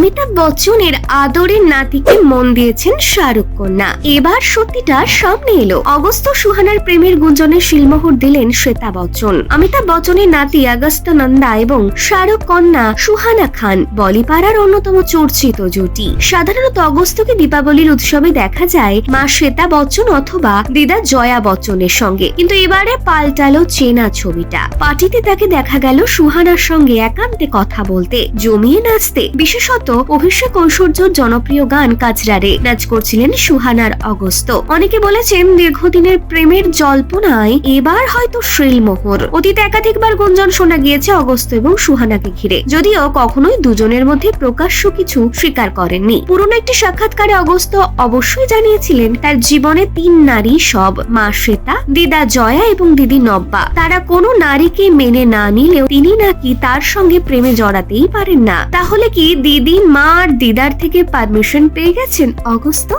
অমিতাভ বচ্চনের আদরের নাতিকে মন দিয়েছেন শাহরুখ কন্যা। এবার সত্যিটা সামনে এলো। অগস্ত সুহানার প্রেমের গুঞ্জনে শিলমোহর দিলেন শ্বেতা বচ্চন। অমিতাভ বচ্চনের নাতি আগস্ত নন্দা এবং শাহরুখ কন্যা সুহানা খান বলিপাড়ার অন্যতম চর্চিত জুটি। সাধারণত অগস্তকে দীপাবলির উৎসবে দেখা যায় মা শ্বেতা বচ্চন অথবা দিদা জয়া বচ্চনের সঙ্গে। কিন্তু এবারে পাল্টালো চেনা ছবিটা। পার্টিতে তাকে দেখা গেল সুহানার সঙ্গে একান্তে কথা বলতে, জমিয়ে নাচতে। বিশেষত অভিষেক ঐশ্বর্যর জনপ্রিয় গান কাজরারে। নাচ করছিলেন সুহানার অগস্ত। অনেকে বলেছেন, দীর্ঘদিনের প্রেমের জল্পনায় এবার হয়তো শ্রীলমোহর অতীতে একাধিকবার গুঞ্জন শোনা গিয়েছে অগস্ত এবং সুহানাকে ঘিরে। যদিও কখনোই দুজনের মধ্যে প্রকাশ্য কিছু স্বীকার করেননি। পুরনো একটি সাক্ষাৎকারে অগস্ত অবশ্যই জানিয়েছিলেন, তার জীবনে তিন নারী সব, মা শ্বেতা দিদা জয়া এবং দিদি নব্বা। তারা কোনো নারীকে মেনে না নিলেও তিনি নাকি তার সঙ্গে প্রেমে জড়াতেই পারেন না। তাহলে কি দিদি মা আর দিদার থেকে পারমিশন পেয়ে গেছেন অগস্ত?